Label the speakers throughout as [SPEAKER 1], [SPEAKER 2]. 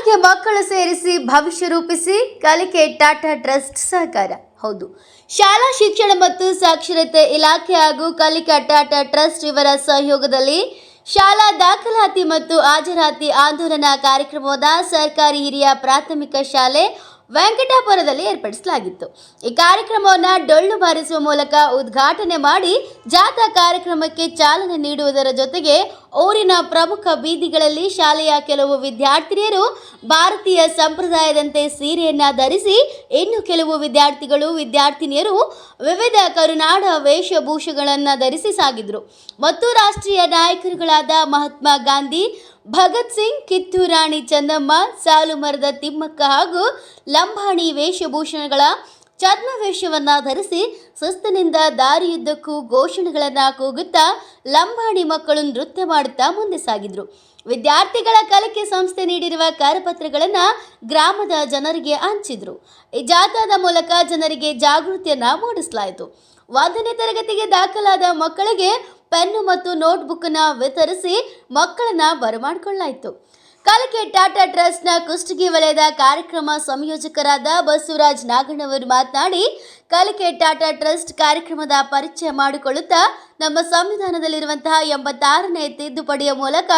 [SPEAKER 1] ಶಾಲೆಗೆ ಮಕ್ಕಳು ಸೇರಿಸಿ ಭವಿಷ್ಯ ರೂಪಿಸಿ ಕಲಿಕೆ ಟಾಟಾ ಟ್ರಸ್ಟ್ ಸಹಕಾರ. ಹೌದು. ಶಾಲಾ ಶಿಕ್ಷಣ ಮತ್ತು ಸಾಕ್ಷರತೆ ಇಲಾಖೆ ಹಾಗೂ ಕಲಿಕಾ ಟಾಟಾ ಟ್ರಸ್ಟ್ ಇವರ ಸಹಯೋಗದಲ್ಲಿ ಶಾಲಾ ದಾಖಲಾತಿ ಮತ್ತು ಹಾಜರಾತಿ ಆಂದೋಲನ ಕಾರ್ಯಕ್ರಮದ ಸರ್ಕಾರಿ ಹಿರಿಯ ಪ್ರಾಥಮಿಕ ಶಾಲೆ ವೆಂಕಟಾಪುರದಲ್ಲಿ ಏರ್ಪಡಿಸಲಾಗಿತ್ತು. ಈ ಕಾರ್ಯಕ್ರಮವನ್ನು ಡೊಳ್ಳು ಬಾರಿಸುವ ಮೂಲಕ ಉದ್ಘಾಟನೆ ಮಾಡಿ ಜಾಥಾ ಕಾರ್ಯಕ್ರಮಕ್ಕೆ ಚಾಲನೆ ನೀಡುವುದರ ಜೊತೆಗೆ ಊರಿನ ಪ್ರಮುಖ ಬೀದಿಗಳಲ್ಲಿ ಶಾಲೆಯ ಕೆಲವು ವಿದ್ಯಾರ್ಥಿನಿಯರು ಭಾರತೀಯ ಸಂಪ್ರದಾಯದಂತೆ ಸೀರೆಯನ್ನ ಧರಿಸಿ, ಇನ್ನು ಕೆಲವು ವಿದ್ಯಾರ್ಥಿಗಳು ವಿದ್ಯಾರ್ಥಿನಿಯರು ವಿವಿಧ ಕರುನಾಡ ವೇಷಭೂಷಗಳನ್ನು ಧರಿಸಿ ಸಾಗಿದ್ರು. ಮತ್ತು ರಾಷ್ಟ್ರೀಯ ನಾಯಕರುಗಳಾದ ಮಹಾತ್ಮ ಗಾಂಧಿ, ಭಗತ್ ಸಿಂಗ್ ಕಿತ್ತೂರಾಣಿ ಚೆನ್ನಮ್ಮ ಸಾಲು ಮರದ ತಿಮ್ಮಕ್ಕ ಹಾಗೂ ಲಂಬಾಣಿ ವೇಷಭೂಷಣಗಳ ಛದ್ಮವೇಷವನ್ನ ಧರಿಸಿ ಸುಸ್ತಿನಿಂದ ದಾರಿಯುದ್ದಕ್ಕೂ ಘೋಷಣೆಗಳನ್ನು ಕೂಗುತ್ತಾ ಲಂಬಾಣಿ ಮಕ್ಕಳು ನೃತ್ಯ ಮಾಡುತ್ತಾ ಮುಂದೆ ಸಾಗಿದ್ರು. ವಿದ್ಯಾರ್ಥಿಗಳ ಕಲಿಕೆ ಸಂಸ್ಥೆ ನೀಡಿರುವ ಕರಪತ್ರಗಳನ್ನು ಗ್ರಾಮದ ಜನರಿಗೆ ಹಂಚಿದ್ರು. ಈ ಜಾಥಾದ ಮೂಲಕ ಜನರಿಗೆ ಜಾಗೃತಿಯನ್ನ ಮೂಡಿಸಲಾಯಿತು. ಒಂದನೇ ತರಗತಿಗೆ ದಾಖಲಾದ ಮಕ್ಕಳಿಗೆ ಪೆನ್ನು ಮತ್ತು ನೋಟ್ಬುಕ್ನ ವಿತರಿಸಿ ಮಕ್ಕಳನ್ನ ಬರಮಾಡಿಕೊಳ್ಳಲಾಯಿತು. ಕಲಿಕೆ ಟಾಟಾ ಟ್ರಸ್ಟ್ನ ಕುಷ್ಟಗಿ ವಲಯದ ಕಾರ್ಯಕ್ರಮ ಸಂಯೋಜಕರಾದ ಬಸವರಾಜ್ ನಾಗಣ್ಣವರು ಮಾತನಾಡಿ ಕಲಿಕೆ ಟಾಟಾ ಟ್ರಸ್ಟ್ ಕಾರ್ಯಕ್ರಮದ ಪರಿಚಯ ಮಾಡಿಕೊಳ್ಳುತ್ತಾ, ನಮ್ಮ ಸಂವಿಧಾನದಲ್ಲಿರುವಂತಹ ಎಂಬತ್ತಾರನೇ ತಿದ್ದುಪಡಿಯ ಮೂಲಕ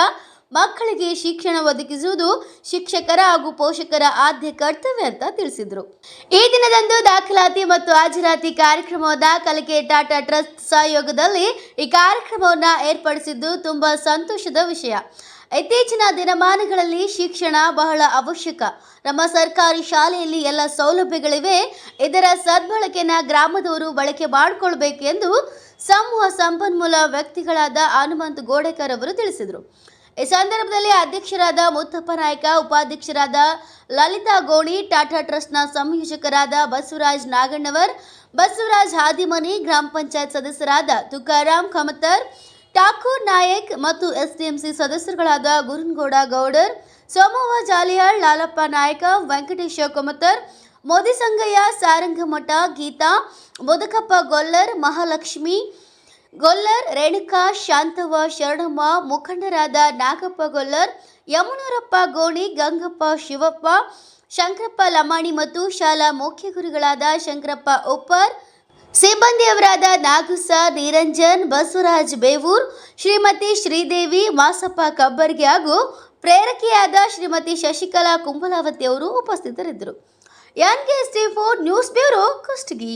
[SPEAKER 1] ಮಕ್ಕಳಿಗೆ ಶಿಕ್ಷಣ ಒದಗಿಸುವುದು ಶಿಕ್ಷಕರ ಹಾಗೂ ಪೋಷಕರ ಆದ್ಯ ಕರ್ತವ್ಯ ಅಂತ ತಿಳಿಸಿದರು. ಈ ದಿನದಂದು ದಾಖಲಾತಿ ಮತ್ತು ಹಾಜರಾತಿ ಕಾರ್ಯಕ್ರಮದ ಕಲಿಕೆ ಟಾಟಾ ಟ್ರಸ್ಟ್ ಸಹಯೋಗದಲ್ಲಿ ಈ ಕಾರ್ಯಕ್ರಮವನ್ನು ಏರ್ಪಡಿಸಿದ್ದು ತುಂಬಾ ಸಂತೋಷದ ವಿಷಯ. ಇತ್ತೀಚಿನ ದಿನಮಾನಗಳಲ್ಲಿ ಶಿಕ್ಷಣ ಬಹಳ ಅವಶ್ಯಕ. ನಮ್ಮ ಸರ್ಕಾರಿ ಶಾಲೆಯಲ್ಲಿ ಎಲ್ಲ ಸೌಲಭ್ಯಗಳಿವೆ. ಇದರ ಸದ್ಬಳಕೆನ ಗ್ರಾಮದವರು ಬಳಕೆ ಮಾಡಿಕೊಳ್ಬೇಕೆಂದು ಸಮೂಹ ಸಂಪನ್ಮೂಲ ವ್ಯಕ್ತಿಗಳಾದ ಹನುಮಂತ್ ಗೋಡೆಕರ್ ಅವರು ತಿಳಿಸಿದರು. ಈ ಸಂದರ್ಭದಲ್ಲಿ ಅಧ್ಯಕ್ಷರಾದ ಮುತ್ತಪ್ಪ ನಾಯ್ಕ, ಉಪಾಧ್ಯಕ್ಷರಾದ ಲಲಿತಾ ಗೋಣಿ, ಟಾಟಾ ಟ್ರಸ್ಟ್ನ ಸಂಯೋಜಕರಾದ ಬಸವರಾಜ್ ನಾಗಣ್ಣವರ್, ಬಸವರಾಜ್ ಹಾದಿಮನಿ, ಗ್ರಾಮ ಪಂಚಾಯತ್ ಸದಸ್ಯರಾದ ತುಕಾರಾಮ್ ಖಮತರ್ ಠಾಕೂರ್ ನಾಯಕ್ ಮತ್ತು ಎಸ್ಡಿಎಂಸಿ ಸದಸ್ಯರುಗಳಾದ ಗುರುನ್ಗೌಡ ಗೌಡರ್, ಸೋಮವ್ವ ಜಾಲಿಯಾಳ್, ಲಾಲಪ್ಪ ನಾಯಕ, ವೆಂಕಟೇಶ ಕೊಮತರ್ ಮೋದಿ ಸಂಗಯ್ಯ, ಸಾರಂಗಮಠ, ಗೀತಾ, ಮುದಕಪ್ಪ ಗೊಲ್ಲರ್, ಮಹಾಲಕ್ಷ್ಮಿ ಗೊಲ್ಲರ್, ರೇಣುಕಾ, ಶಾಂತವ್ವ ಶರಣಮ್ಮ, ಮುಖಂಡರಾದ ನಾಗಪ್ಪ ಗೊಲ್ಲರ್, ಯಮುನೂರಪ್ಪ ಗೋಣಿ, ಗಂಗಪ್ಪ ಶಿವಪ್ಪ, ಶಂಕರಪ್ಪ ಲಮಾಣಿ ಮತ್ತು ಶಾಲಾ ಮುಖ್ಯ ಗುರುಗಳಾದ ಶಂಕರಪ್ಪ ಉಪ್ಪರ್ ಸಿಬ್ಬಂದಿಯವರಾದ ನಾಗುಸ, ನಿರಂಜನ್, ಬಸವರಾಜ್ ಬೇವೂರ್, ಶ್ರೀಮತಿ ಶ್ರೀದೇವಿ ಮಾಸಪ್ಪ ಕಬ್ಬರ್ಗಿ ಹಾಗೂ ಪ್ರೇರಕಿಯಾದ ಶ್ರೀಮತಿ ಶಶಿಕಲಾ ಕುಂಬಲಾವತಿ ಅವರು ಉಪಸ್ಥಿತರಿದ್ದರು. N K S T four news bureau Kushtagi.